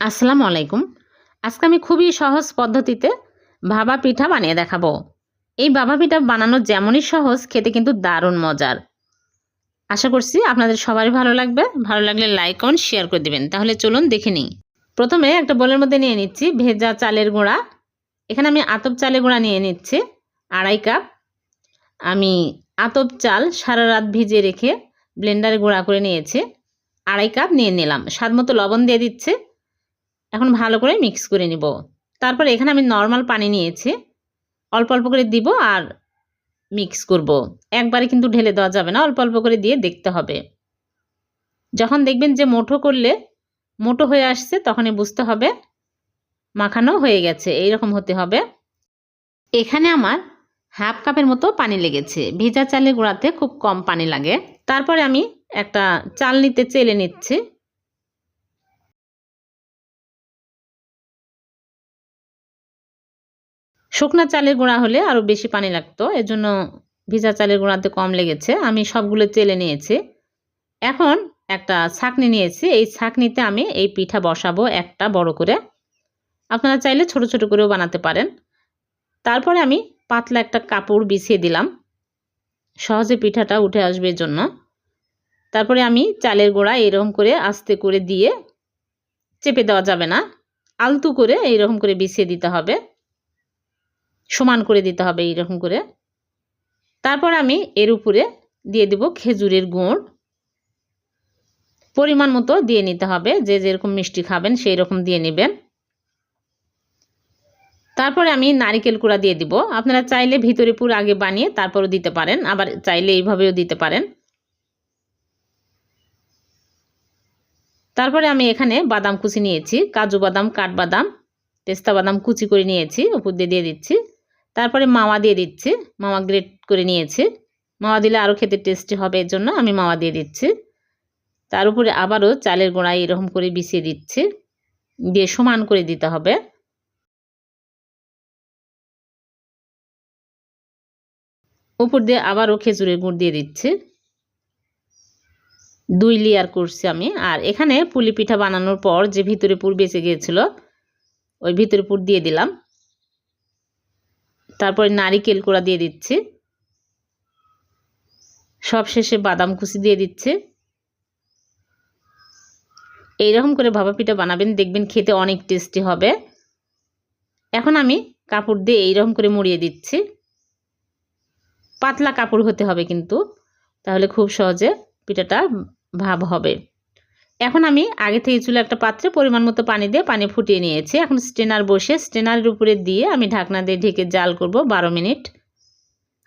আসসালামু আলাইকুম। আজকে আমি খুবই সহজ পদ্ধতিতে ভাবা পিঠা বানিয়ে দেখাবো। এই ভাবা পিঠা বানানো যেমনই সহজ, খেতে কিন্তু দারুণ মজার। আশা করছি আপনাদের সবারই ভালো লাগবে। ভালো লাগলে লাইক, কমেন্ট, শেয়ার করে দিবেন। তাহলে চলুন দেখে নিই। প্রথমে একটা বোলের মধ্যে নিয়ে নিচ্ছি ভেজা চালের গুঁড়া। এখানে আমি আতপ চালের গুঁড়া নিয়ে নিচ্ছি, আড়াই কাপ। আমি আতপ চাল সারা রাত ভিজিয়ে রেখে ব্লেন্ডারে গুঁড়া করে নিয়েছি। আড়াই কাপ নিয়ে নিলাম। স্বাদ মতো লবণ দিয়ে দিচ্ছি। এখন ভালো করে মিক্স করে নিব। তারপর এখানে আমি নর্মাল পানি নিয়েছি। অল্প অল্প করে দিব আর মিক্স করব। একবারে কিন্তু ঢেলে দেওয়া যাবে না, অল্প অল্প করে দিয়ে দেখতে হবে। যখন দেখবেন যে মোটো করলে, মোটো হয়ে আসছে, তখনই বুঝতে হবে মাখানো হয়ে গেছে এই রকম হতে হবে। এখানে আমার হাফ কাপের মতো পানি লেগেছে। ভেজা চালের গুঁড়াতে খুব কম পানি লাগে। তারপরে আমি একটা চাল নিতে চেলে নিচ্ছি। শুকনা চালের গুঁড়া হলে আরও বেশি পানি লাগতো, এজন্য ভিজা চালের গুঁড়াতে কম লেগেছে। আমি সবগুলো চেলে নিয়েছি। এখন একটা ছাকনি নিয়েছি। এই ছাকনিতে আমি এই পিঠা বসাবো একটা বড় করে। আপনারা চাইলে ছোট ছোট করেও বানাতে পারেন। তারপরে আমি পাতলা একটা কাপড় বিছিয়ে দিলাম। সহজে পিঠাটা উঠে আসবে জন্য। তারপরে আমি চালের গোড়া এরকম করে আস্তে করে দিয়ে চেপে দেওয়া যাবে না। আলতু করে এইরকম করে বিছিয়ে দিতে হবে। সমান করে দিতে হবে এইরকম করে। তারপর আমি এর উপরে দিয়ে দেব খেজুরের গুড়। পরিমাণ মতো দিয়ে নিতে হবে, যে যেরকম মিষ্টি খাবেন সেই রকম দিয়ে নেবেন। তারপরে আমি নারিকেল কুড়া দিয়ে দিব। আপনারা চাইলে ভিতরে পুর আগে বানিয়ে তারপরও দিতে পারেন, আবার চাইলে এইভাবেও দিতে পারেন। তারপরে আমি এখানে বাদাম কুচি নিয়েছি, কাজু বাদাম কাঠবাদাম পেস্তা বাদাম কুচি করে নিয়েছি, উপর দিয়ে দিয়ে দিচ্ছি। তারপরে মাওয়া দিয়ে দিচ্ছি। মাওয়া গ্রেট করে নিয়েছি। মাওয়া দিলে আরও খেতে টেস্টি হবে, এর জন্য আমি মাওয়া দিয়ে দিচ্ছি। তার উপরে আবারও চালের গোড়া এরকম করে বিছিয়ে দিচ্ছি। দিয়ে সমান করে দিতে হবে। উপর দিয়ে আবারও খেজুরের গুড় দিয়ে দিচ্ছি। দুই লেয়ার করছি আমি। আর এখানে পুলি পিঠা বানানোর পর যে ভিতরে পুর বেঁচে গিয়েছিল, ওই ভিতরে পুর দিয়ে দিলাম। তারপরে নারিকেল কোড়া দিয়ে দিচ্ছি। সব শেষে বাদাম কুচি দিয়ে দিচ্ছে। এইরকম করে ভাপা পিঠা বানাবেন, দেখবেন খেতে অনেক টেস্টি হবে। এখন আমি কাপড় দিয়ে এইরকম করে মুড়িয়ে দিচ্ছি। পাতলা কাপড় হতে হবে কিন্তু, তাহলে খুব সহজে পিঠাটা ভাব হবে। এখন আমি আগে থেকে চুলে একটা পাত্রে পরিমাণ মতো পানি দিয়ে পানি ফুটিয়ে নিয়েছি। এখন স্টেনার বসে স্টেনারের উপরে দিয়ে আমি ঢাকনা দিয়ে ঢেকে জাল করব বারো মিনিট।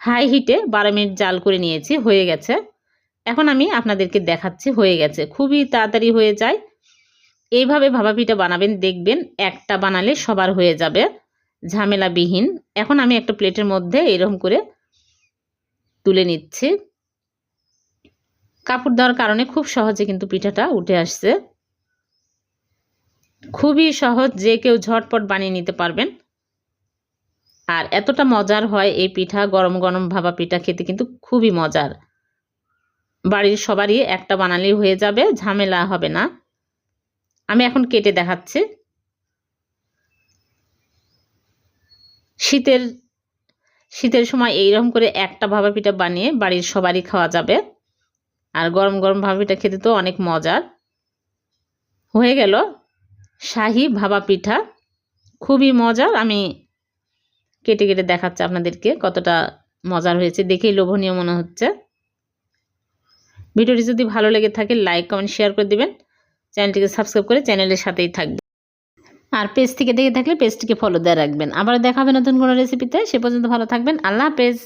হাই হিটে বারো মিনিট জাল করে নিয়েছি, হয়ে গেছে। এখন আমি আপনাদেরকে দেখাচ্ছি, হয়ে গেছে। খুবই তাড়াতাড়ি হয়ে যায়। এইভাবে ভাবা পিঠা বানাবেন, দেখবেন একটা বানালে সবার হয়ে যাবে, ঝামেলাবিহীন। এখন আমি একটা প্লেটের মধ্যে এরকম করে তুলে নিচ্ছি। কাপড় দেওয়ার কারণে খুব সহজে কিন্তু পিঠাটা উঠে আসছে। খুবই সহজ যে কেউ ঝটপট বানিয়ে নিতে পারবেন। আর এতটা মজার হয় এই পিঠা, গরম গরম ভাবা পিঠা খেতে কিন্তু খুবই মজার। বাড়ির সবারই একটা বানালেই হয়ে যাবে, ঝামেলা হবে না। আমি এখন কেটে দেখাচ্ছি। শীতের শীতের সময় এইরকম করে একটা ভাবা পিঠা বানিয়ে বাড়ির সবারই খাওয়া যাবে। আর গরম গরম ভাবিটা খেতে তো অনেক মজার। হয়ে গেল শাহি ভাবা পিঠা। খুবই মজার, আমি কেটে কেটে দেখাচ্ছি আপনাদেরকে কতটা মজার হয়েছে, দেখেই লোভনীয় মনে হচ্ছে। ভিডিওটি যদি ভালো লেগে থাকে লাইক কমেন্ট শেয়ার করে দিবেন। চ্যানেলটিকে সাবস্ক্রাইব করে চ্যানেলের সাথেই থাকবে আর পেজ থেকে দেখে থাকলে পেজটিকে ফলো দিয়ে রাখবেন। আবার দেখাবে নতুন কোনো রেসিপিতে সে পর্যন্ত ভালো থাকবেন। আল্লাহ হাফেজ।